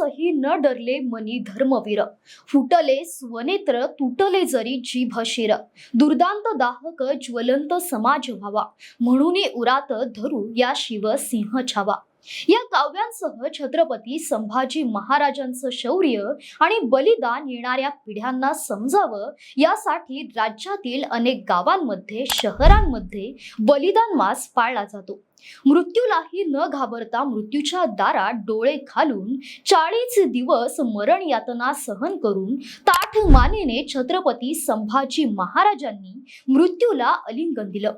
काव्यांसही न डरले मनी धर्मवीर. फुटले स्वनेत्र तुटले जरी जीभ शिर. दुर्दांत दाहक ज्वलंत समाज व्हावा. म्हणून उरात धरू या शिव सिंह छावा. या काव्यांसह छत्रपती संभाजी महाराजांचं शौर्य आणि बलिदान येणाऱ्या पिढ्यांना समजावं यासाठी राज्यातील अनेक गावांमध्ये शहरांमध्ये बलिदान मास पाळला जातो. मृत्यूलाही न घाबरता मृत्यूच्या दारात डोळे घालून चाळीस दिवस मरण यातना सहन करून आठ मानेने छत्रपती संभाजी महाराजांनी मृत्यूला अलिंगन दिलं.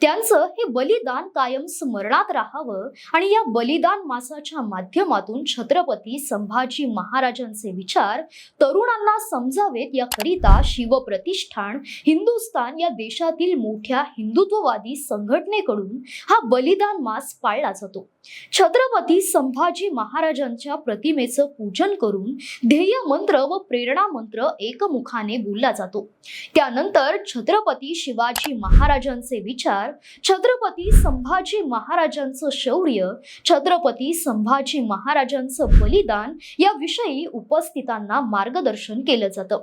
त्यांचं हे बलिदान कायम स्मरणात राहावं आणि या बलिदान मासाच्या माध्यमातून छत्रपती संभाजी महाराजांचे विचार तरुणांना समजावेत याकरिता शिवप्रतिष्ठान हिंदुस्थान या देशातील मोठ्या हिंदुत्ववादी संघटनेकडून हा बलिदान मास पाळला जातो. छत्रपती संभाजी महाराजांच्या प्रतिमेचं पूजन करून ध्येय मंत्र व प्रेरणा मंत्र एकमुखाने बोलला जातो. त्यानंतर छत्रपती शिवाजी महाराजांचे विचार छत्रपती संभाजी महाराजांचं शौर्य छत्रपती संभाजी महाराजांचं बलिदान याविषयी उपस्थितांना मार्गदर्शन केलं जातं.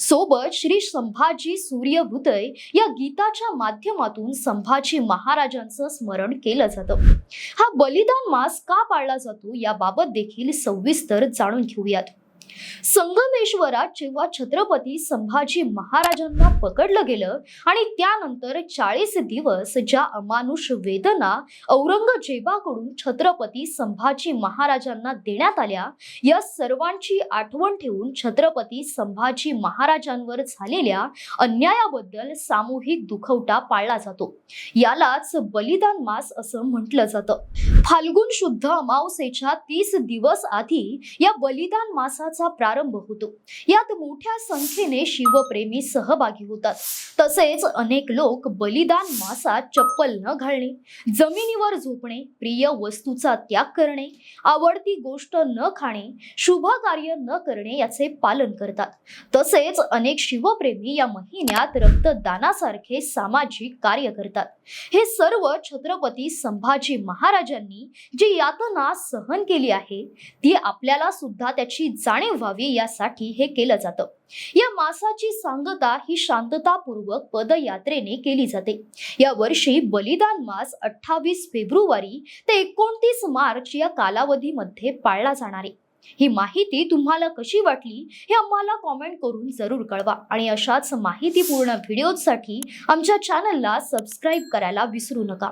सोबत श्री संभाजी सूर्यभुदय या गीताच्या माध्यमातून संभाजी महाराजांचं स्मरण केलं जातं. हा बलिदान मास का पाळला जातो याबाबत देखील सविस्तर जाणून घेऊयात. संगमेश्वरात जेव्हा छत्रपती संभाजी महाराजांना पकडलं गेलं आणि त्यानंतर चाळीस दिवस ज्या अमानुष वेदना औरंगजेबाकडून छत्रपती संभाजी महाराजांना देण्यात आल्या या सर्वांची आठवण ठेवून छत्रपती संभाजी महाराजांवर झालेल्या अन्यायाबद्दल सामूहिक दुखवटा पाळला जातो. यालाच बलिदान मास असं म्हटलं जातं. फाल्गुन शुद्ध अमावसेच्या तीस दिवस आधी या बलिदान मासाचा प्रारंभ होतो. यात मोठ्या संख्येने शिवप्रेमी सहभागी होतात. तसेच अनेक लोक बलिदान मासा चप्पल न घालणे जमिनीवर झोपणे प्रिय वस्तूचा त्याग करणे आवडती गोष्ट न खाणे शुभ कार्य न करणे याचे पालन करतात. तसेच अनेक शिवप्रेमी या महिन्यात रक्तदानासारखे सामाजिक कार्य करतात. हे सर्व छत्रपती संभाजी महाराजांनी जी यातना सहन केली आहे ती आपल्याला सुद्धा त्याची जाणीव व्हावी यासाठी हे केलं जातं. या मासाची सांगता ही शांततापूर्वक पदयात्रेने केली जाते. या वर्षी बलिदान मास अठ्ठावीस फेब्रुवारी ते एकोणतीस मार्च या कालावधीमध्ये पाळला जाणार आहे. ही माहिती तुम्हाला कशी वाटली हे आम्हाला कॉमेंट करून जरूर कळवा आणि अशाच माहितीपूर्ण व्हिडिओसाठी आमच्या चॅनलला सबस्क्राईब करायला विसरू नका.